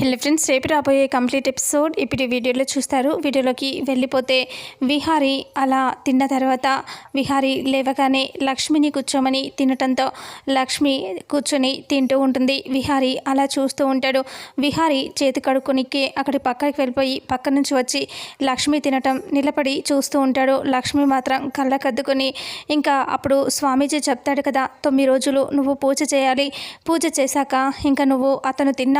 Hello friends రేపు రాబోయే complete episode ఇప్పుడు వీడియోలో చూస్తారు. వీడియోలోకి వెళ్ళిపోతే విహారి అలా తిన్న తర్వాత విహారి లేవగానే లక్ష్మిని కూర్చోమని తినటంతో లక్ష్మి కూర్చొని తింటూ ఉంటుంది. విహారి అలా చూస్తూ ఉంటాడు. విహారి చేతి కడుక్కునికి అక్కడి పక్కకి వెళ్ళిపోయి పక్క నుంచి వచ్చి లక్ష్మి తినటం నిలబడి చూస్తూ ఉంటాడు. లక్ష్మి మాత్రం కళ్ళకద్దుకొని ఇంకా అప్పుడు స్వామీజీ చెప్తాడు కదా తొమ్మిది రోజులు నువ్వు పూజ చేయాలి. పూజ చేశాక ఇంకా నువ్వు అతను తిన్న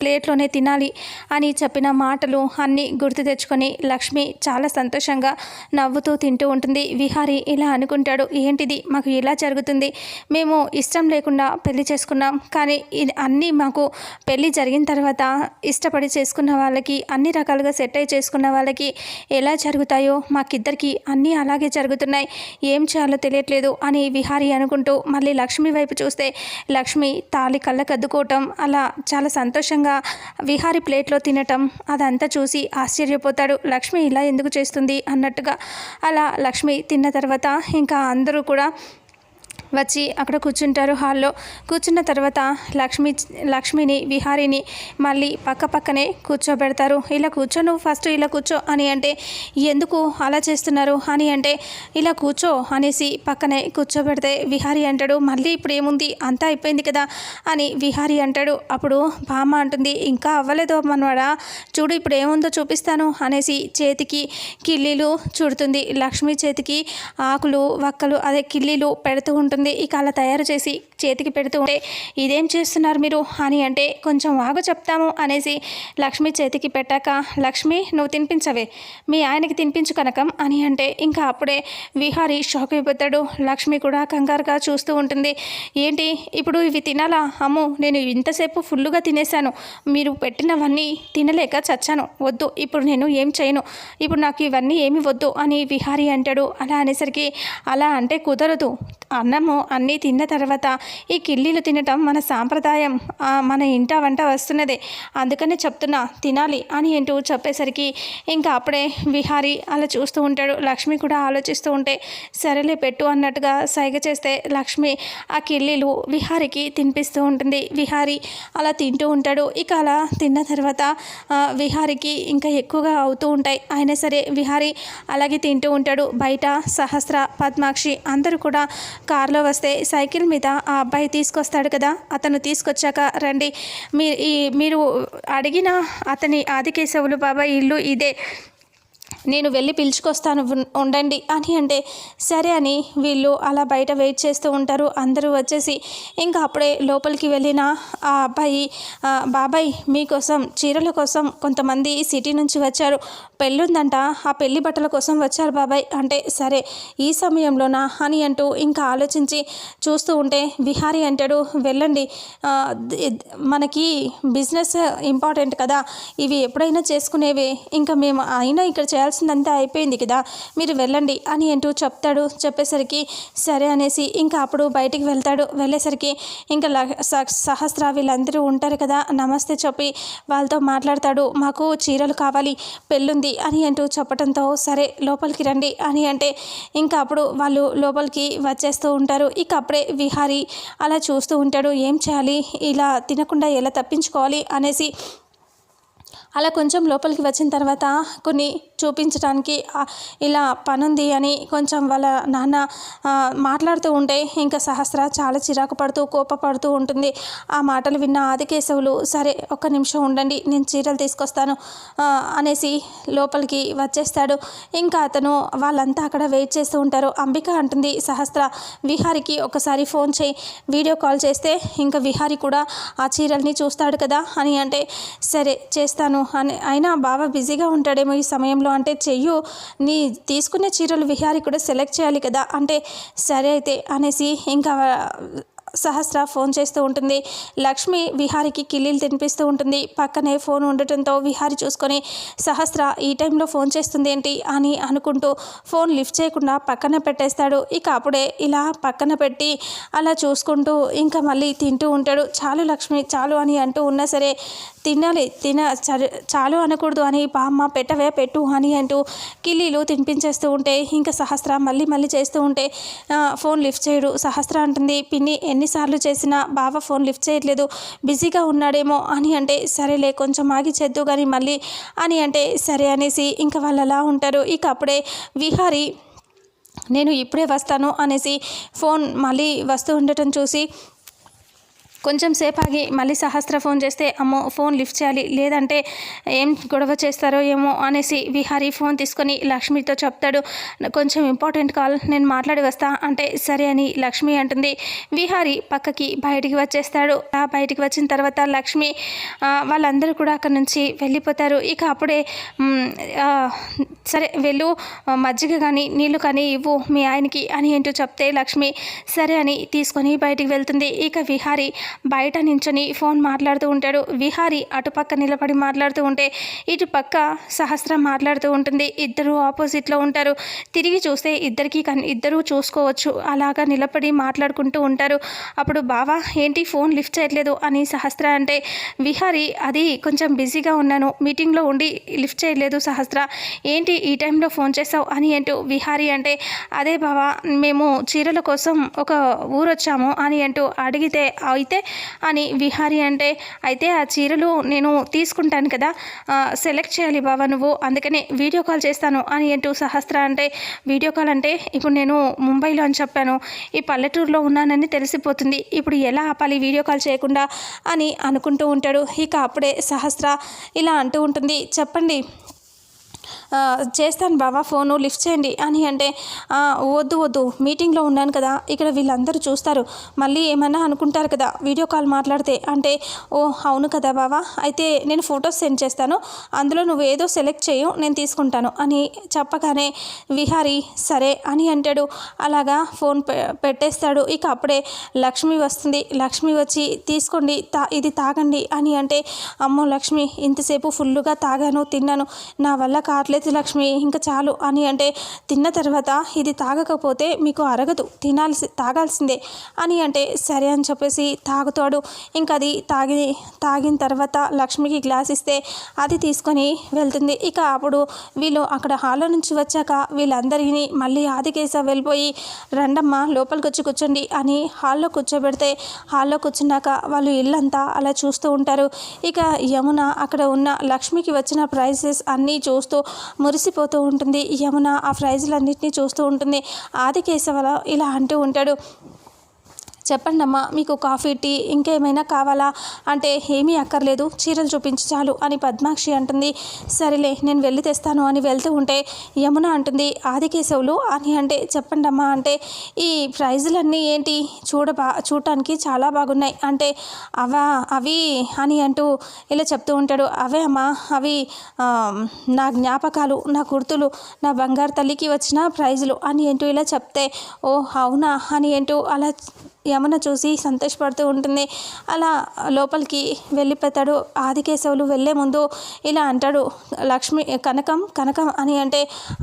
ప్లే ప్లేట్లోనే తినాలి అని చెప్పిన మాటలు అన్నీ గుర్తు తెచ్చుకొని లక్ష్మి చాలా సంతోషంగా నవ్వుతూ తింటూ ఉంటుంది. విహారి ఇలా అనుకుంటాడు ఏంటిది? మాకు ఇలా జరుగుతుంది. మేము ఇష్టం లేకుండా పెళ్ళి చేసుకున్నాం. కానీ ఇది అన్నీ మాకు పెళ్ళి జరిగిన తర్వాత ఇష్టపడి చేసుకున్న వాళ్ళకి అన్ని రకాలుగా సెట్ అయి చేసుకున్న వాళ్ళకి ఎలా జరుగుతాయో మాకిద్దరికి అన్నీ అలాగే జరుగుతున్నాయి. ఏం చేయాలో తెలియట్లేదు అని విహారి అనుకుంటూ మళ్ళీ లక్ష్మి వైపు చూస్తే లక్ష్మి తాళి కళ్ళకద్దుకోవటం అలా చాలా సంతోషంగా విహారి ప్లేట్లో తినటం అదంతా చూసి ఆశ్చర్యపోతాడు. లక్ష్మి ఇలా ఎందుకు చేస్తుంది? అన్నట్టుగా. అలా లక్ష్మి తిన్న తర్వాత ఇంకా అందరూ కూడా వచ్చి అక్కడ కూర్చుంటారు హాల్లో. కూర్చున్న తర్వాత లక్ష్మి లక్ష్మిని విహారిని మళ్ళీ పక్క పక్కనే కూర్చోబెడతారు. ఇలా కూర్చో నువ్వు ఫస్ట్ ఇలా కూర్చో అని అంటే ఎందుకు అలా చేస్తున్నారు? అని అంటే ఇలా కూర్చో అనేసి పక్కనే కూర్చోబెడితే విహారి అంటాడు మళ్ళీ ఇప్పుడు ఏముంది? అంతా అయిపోయింది కదా అని విహారి అంటాడు. అప్పుడు బామ్మ అంటుంది ఇంకా అవ్వలేదు మనవాడా చూడు ఇప్పుడు ఏముందో చూపిస్తాను అనేసి చేతికి కిల్లీలు చుడుతుంది. లక్ష్మి చేతికి ఆకులు వక్కలు అదే కిల్లీలు పెడుతూ ఉంటుంది. ఇక అలా తయారు చేసి చేతికి పెడుతూ ఉంటే ఇదేం చేస్తున్నారు మీరు? అని అంటే కొంచెం వాగు చెప్తాము అనేసి లక్ష్మి చేతికి పెట్టాక లక్ష్మి నువ్వు తినిపించవే మీ ఆయనకి తినిపించు కనకం అని అంటే ఇంకా అప్పుడే విహారి షాక్ అయిపోతాడు. లక్ష్మి కూడా కంగారుగా చూస్తూ ఉంటుంది. ఏంటి ఇప్పుడు ఇవి తినాలా? అమ్మో నేను ఇంతసేపు ఫుల్లుగా తినేశాను. మీరు పెట్టినవన్నీ తినలేక చచ్చాను. వద్దు ఇప్పుడు నేను ఏం చేయను. ఇప్పుడు నాకు ఇవన్నీ ఏమి వద్దు అని విహారి అంటాడు. అలా అనేసరికి అలా అంటే కుదరదు. అన్నము అన్నీ తిన్న తర్వాత ఈ కిల్లీలు తినటం మన సాంప్రదాయం మన ఇంట వంట వస్తున్నదే. అందుకనే చెప్తున్నా తినాలి అని అంటూ చెప్పేసరికి ఇంకా అప్పుడే విహారి అలా చూస్తూ ఉంటాడు. లక్ష్మి కూడా ఆలోచిస్తూ ఉంటే సరేలే పెట్టు అన్నట్టుగా సైగ చేస్తే లక్ష్మి ఆ కిల్లీలు విహారికి తినిపిస్తూ ఉంటుంది. విహారి అలా తింటూ ఉంటాడు. ఇక అలా తిన్న తర్వాత విహారికి ఇంకా ఎక్కువగా అవుతూ ఉంటాయి. అయినా సరే విహారి అలాగే తింటూ ఉంటాడు. బయట సహస్ర పద్మాక్షి అందరూ కూడా కారులో వస్తే సైకిల్ మీద ఆ అబ్బాయి తీసుకొస్తాడు కదా అతను తీసుకొచ్చాక రండి. మీ ఈ మీరు అడిగిన అతని ఆదికేశవులు బాబాయ్ ఇల్లు ఇదే. నేను వెళ్ళి పిలుచుకొస్తాను ఉండండి అని అంటే సరే అని వీళ్ళు అలా బయట వెయిట్ చేస్తూ ఉంటారు. అందరూ వచ్చేసి ఇంకా అప్పుడే లోపలికి వెళ్ళిన ఆ అబ్బాయి బాబాయ్ మీకోసం చీరల కోసం కొంతమంది సిటీ నుంచి వచ్చారు. పెళ్ళుందంట ఆ పెళ్ళి బట్టల కోసం వచ్చారు బాబాయ్. అంటే సరే ఈ సమయంలోనా? అని అంటూ ఇంకా ఆలోచించి చూస్తూ ఉంటే విహారీ అంటాడు వెళ్ళండి మనకి బిజినెస్ ఇంపార్టెంట్ కదా ఇవి ఎప్పుడైనా చేసుకునేవే. ఇంకా మేము అయినా ఇక్కడ చేయాల్సి చేయాల్సిందంతా అయిపోయింది కదా మీరు వెళ్ళండి అని అంటూ చెప్తాడు. చెప్పేసరికి సరే అనేసి ఇంకా అప్పుడు బయటికి వెళ్తాడు. వెళ్ళేసరికి ఇంకా స- సహస్ర వీళ్ళందరూ ఉంటారు కదా నమస్తే చెప్పి వాళ్ళతో మాట్లాడతాడు. మాకు చీరలు కావాలి పెళ్ళుంది అని అంటూ చెప్పడంతో సరే లోపలికి రండి అని అంటే ఇంకా అప్పుడు వాళ్ళు లోపలికి వచ్చేస్తూ ఉంటారు. ఇక అప్పుడే విహారీ అలా చూస్తూ ఉంటాడు. ఏం చేయాలి? ఇలా తినకుండా ఎలా తప్పించుకోవాలి అనేసి అలా కొంచెం లోపలికి వచ్చిన తర్వాత కొన్ని చూపించడానికి ఇలా పనుంది అని కొంచెం వాళ్ళ నాన్న మాట్లాడుతూ ఉంటే ఇంకా సహస్ర చాలా చిరాకు పడుతూ కోపపడుతూ ఉంటుంది. ఆ మాటలు విన్న ఆదికేశవులు సరే ఒక్క నిమిషం ఉండండి నేను చీరలు తీసుకొస్తాను అనేసి లోపలికి వచ్చేస్తాడు. ఇంకా అతను వాళ్ళంతా అక్కడ వెయిట్ చేస్తూ ఉంటారు. అంబిక అంటుంది సహస్ర విహారికి ఒకసారి ఫోన్ చేయి వీడియో కాల్ చేస్తే ఇంకా విహారి కూడా ఆ చీరల్ని చూస్తాడు కదా అని అంటే సరే చేస్తాను అని అయినా బావ బిజీగా ఉంటాడేమో ఈ సమయంలో అంటే చెయ్యు నీ తీసుకునే చీరలు విహారీ కూడా సెలెక్ట్ చేయాలి కదా అంటే సరే అయితే అనేసి ఇంకా సహస్ర ఫోన్ చేస్తూ ఉంటుంది. లక్ష్మి విహారికి కిల్లీలు తినిపిస్తూ ఉంటుంది. పక్కనే ఫోన్ ఉండటంతో విహారి చూసుకొని సహస్ర ఈ టైంలో ఫోన్ చేస్తుంది ఏంటి అని అనుకుంటూ ఫోన్ లిఫ్ట్ చేయకుండా పక్కన పెట్టేస్తాడు. ఇక అప్పుడే ఇలా పక్కన పెట్టి అలా చూసుకుంటూ ఇంకా మళ్ళీ తింటూ ఉంటాడు. చాలు లక్ష్మి చాలు అని అంటూ ఉన్నా సరే తినాలి తిన చాలు అనకూడదు అని బామ్మ పెట్టవే పెట్టు అని అంటూ కిల్లీలు తినిపించేస్తూ ఉంటే ఇంకా సహస్ర మళ్ళీ మళ్ళీ చేస్తూ ఉంటే ఫోన్ లిఫ్ట్ చేయడు. సహస్ర అంటుంది పిన్ని ఎన్నిసార్లు చేసినా బావ ఫోన్ లిఫ్ట్ చేయట్లేదు. బిజీగా ఉన్నాడేమో అని అంటే సరేలే కొంచెం ఆగి చేద్దు కానీ మళ్ళీ అని అంటే సరే అనేసి ఇంకా వాళ్ళు అలా ఉంటారు. ఇక అప్పుడే విహారీ నేను ఇప్పుడే వస్తాను అనేసి ఫోన్ మళ్ళీ వస్తూ ఉండటం చూసి కొంచెం సేపాగి ఆగి మళ్ళీ సహస్ర ఫోన్ చేస్తే అమ్మో ఫోన్ లిఫ్ట్ చేయాలి లేదంటే ఏం గొడవ చేస్తారో ఏమో అనేసి విహారీ ఫోన్ తీసుకొని లక్ష్మితో చెప్తాడు. కొంచెం ఇంపార్టెంట్ కాల్ నేను మాట్లాడి వస్తా అంటే సరే అని లక్ష్మి అంటుంది. విహారీ పక్కకి బయటికి వచ్చేస్తాడు. ఆ బయటికి వచ్చిన తర్వాత లక్ష్మి వాళ్ళందరూ కూడా అక్కడ నుంచి వెళ్ళిపోతారు. ఇక అప్పుడే సరే వెళ్ళు. మజ్జిగ కానీ నీళ్ళు కానీ ఇవ్వు. మీ ఆయనకి అని ఏంటో చెప్తే లక్ష్మి సరే అని తీసుకొని బయటికి వెళ్తుంది. ఇక విహారి బయట నించొని ఫోన్ మాట్లాడుతూ ఉంటాడు. విహారి అటుపక్క నిలబడి మాట్లాడుతూ ఉంటే ఇటుపక్క సహస్ర సహస్రం మాట్లాడుతూ ఉంటుంది. ఇద్దరు ఆపోజిట్లో ఉంటారు. తిరిగి చూస్తే ఇద్దరికి కన్ ఇద్దరూ చూసుకోవచ్చు. అలాగా నిలబడి మాట్లాడుకుంటూ ఉంటారు. అప్పుడు బావా ఏంటి ఫోన్ లిఫ్ట్ చేయట్లేదు? అని సహస్ర అంటే విహారి అది కొంచెం బిజీగా ఉన్నాను. మీటింగ్లో ఉండి లిఫ్ట్ చేయలేదు సహస్ర. ఏంటి ఈ టైంలో ఫోన్ చేసావు అని అంటూ విహారి అంటే అదే బావా మేము చీరల కోసం ఒక ఊరు వచ్చాము అని అంటూ అడిగితే అయితే అని విహారి అంటే అయితే ఆ చీరలు నేను తీసుకుంటాను కదా సెలెక్ట్ చేయాలి బావా నువ్వు అందుకనే వీడియో కాల్ చేస్తాను అని అంటూ సహస్ర అంటే వీడియో కాల్ అంటే ఇప్పుడు నేను ముంబైలో అని చెప్పాను ఈ పల్లెటూరులో ఉన్నానని తెలిసిపోతుంది ఇప్పుడు ఎలా ఆపాలి వీడియో కాల్ చేయకుండా? అని అనుకుంటూ ఉంటాడు. ఇక అప్పుడే సహస్ర ఇలా అంటూ ఉంటుంది చెప్పండి చేస్తాను బావా ఫోను లిఫ్ట్ చేయండి అని అంటే వద్దు వద్దు మీటింగ్లో ఉన్నాను కదా ఇక్కడ వీళ్ళందరూ చూస్తారు మళ్ళీ ఏమన్నా అనుకుంటారు కదా వీడియో కాల్ మాట్లాడితే అంటే ఓ అవును కదా బావా అయితే నేను ఫొటోస్ సెండ్ చేస్తాను అందులో నువ్వు ఏదో సెలెక్ట్ చేయు నేను తీసుకుంటాను అని చెప్పగానే విహారి సరే అని అంటాడు అలాగా ఫోన్ పెట్టేస్తాడు ఇక అప్పుడే లక్ష్మి వస్తుంది లక్ష్మి వచ్చి తీసుకోండి తా ఇది తాగండి అని అంటే అమ్మో లక్ష్మి ఇంతసేపు ఫుల్గా తాగాను తిన్నాను నా వల్ల కా లేదు లక్ష్మి ఇంకా చాలు అని అంటే తిన్న తర్వాత ఇది తాగకపోతే మీకు అరగదు తినాల్సి తాగాల్సిందే అని అంటే సరే అని చెప్పేసి తాగుతాడు. ఇంకా అది తాగి తాగిన తర్వాత లక్ష్మికి గ్లాస్ ఇస్తే అది తీసుకొని వెళ్తుంది. ఇక అప్పుడు వీళ్ళు అక్కడ హాల్లో నుంచి వచ్చాక వీళ్ళందరినీ మళ్ళీ ఆదికేస వెళ్ళిపోయి రండమ్మ లోపలికి వచ్చి కూర్చోండి అని హాల్లో కూర్చోబెడితే హాల్లో కూర్చున్నాక వాళ్ళు ఇల్లంతా అలా చూస్తూ ఉంటారు. ఇక యమున అక్కడ ఉన్న లక్ష్మికి వచ్చిన ప్రైజెస్ అన్నీ చూస్తూ మురిసిపోతూ ఉంటుంది. యమున ఆ ప్రైజులన్నింటినీ చూస్తూ ఉంటుంది. ఆది ఇలా అంటూ ఉంటాడు. చెప్పండి అమ్మా మీకు కాఫీ టీ ఇంకేమైనా కావాలా? అంటే ఏమీ అక్కర్లేదు చీరలు చూపించి చాలు అని పద్మాక్షి అంటుంది. సరేలే నేను వెళ్ళి తెస్తాను అని వెళ్తూ ఉంటే యమున అంటుంది ఆదికేశవులు అని అంటే చెప్పండి అమ్మా అంటే ఈ ప్రైజులన్నీ ఏంటి? చూడబా చూడటానికి చాలా బాగున్నాయి. అంటే అవా అవి అని అంటూ ఇలా చెప్తూ ఉంటాడు. అవే అమ్మా అవి నా జ్ఞాపకాలు నా గుర్తులు నా బంగారు తల్లికి వచ్చిన ప్రైజులు అని ఏంటూ ఇలా చెప్తే ఓ అవునా? అని ఏంటూ అలా యమున చూసి సంతోషపడుతూ ఉంటుంది. అలా లోపలికి వెళ్ళిపోతాడు. ఆదికేశవులు వెళ్ళే ముందు ఇలా అంటాడు లక్ష్మి కనకం కనకం అని అంటే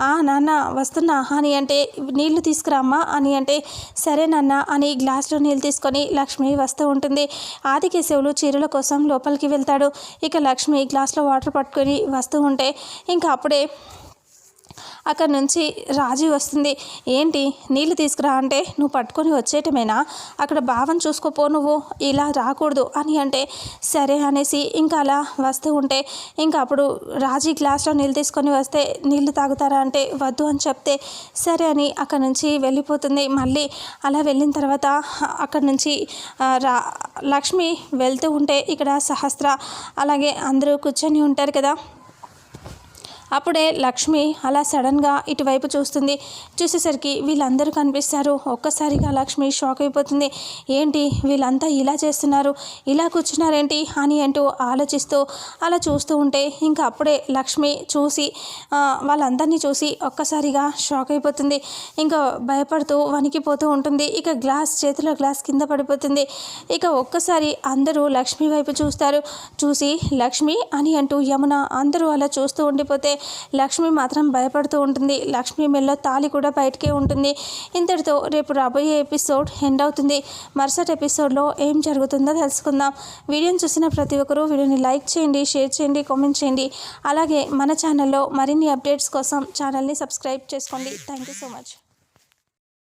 ఆ నాన్న వస్తున్నా అని అంటే నీళ్ళు తీసుకురామ్మా అని అంటే సరే నాన్న అని గ్లాస్లో నీళ్ళు తీసుకొని లక్ష్మి వస్తూ ఉంటుంది. ఆదికేశవులు చీరల కోసం లోపలికి వెళ్తాడు. ఇక లక్ష్మి గ్లాస్లో వాటర్ పట్టుకొని వస్తూ ఉంటే ఇంకా అప్పుడే అక్కడ నుంచి రాజీ వస్తుంది. ఏంటి? నీళ్ళు తీసుకురా అంటే నువ్వు పట్టుకొని వచ్చేయటమేనా? అక్కడ భావం చూసుకోపో నువ్వు. ఇలా రాకూడదు అని అంటే సరే అనేసి ఇంకా అలా వస్తూ ఉంటే ఇంకా అప్పుడు రాజీ గ్లాస్లో నీళ్ళు తీసుకొని వస్తే నీళ్ళు తాగుతారా అంటే వద్దు అని చెప్తే సరే అని అక్కడ నుంచి వెళ్ళిపోతుంది. మళ్ళీ అలా వెళ్ళిన తర్వాత అక్కడ నుంచి రా లక్ష్మి వెళ్తూ ఉంటే ఇక్కడ సహస్ర అలాగే అందరూ కూర్చొని ఉంటారు కదా. అప్పుడే లక్ష్మి అలా సడన్గా ఇటువైపు చూస్తుంది. చూసేసరికి వీళ్ళందరూ కనిపిస్తారు. ఒక్కసారిగా లక్ష్మి షాక్ అయిపోతుంది. ఏంటి వీళ్ళంతా ఇలా చేస్తున్నారు? ఇలా కూర్చున్నారేంటి అని అంటూ ఆలోచిస్తూ అలా చూస్తూ ఉంటే ఇంకా అప్పుడే లక్ష్మి చూసి వాళ్ళందరినీ చూసి ఒక్కసారిగా షాక్ అయిపోతుంది. ఇంకా భయపడుతూ వణికిపోతూ ఉంటుంది. ఇక గ్లాస్ చేతిలో గ్లాస్ కింద పడిపోతుంది. ఇక ఒక్కసారి అందరూ లక్ష్మి వైపు చూస్తారు. చూసి లక్ష్మి అని అంటూ యమున అందరూ అలా చూస్తూ ఉండిపోతే లక్ష్మి మాత్రం భయపడుతూ ఉంటుంది. లక్ష్మి మెల్లో తాలి కూడా బయటకే ఉంటుంది. ఇంతటితో రేపు రాబోయే ఎపిసోడ్ ఎండ్ అవుతుంది. మరుసటి ఎపిసోడ్లో ఏం జరుగుతుందో తెలుసుకుందాం. వీడియోని చూసిన ప్రతి ఒక్కరూ వీడియోని లైక్ చేయండి షేర్ చేయండి కామెంట్ చేయండి. అలాగే మన ఛానల్లో మరిన్ని అప్డేట్స్ కోసం ఛానల్ని సబ్స్క్రైబ్ చేసుకోండి. Thank you so much.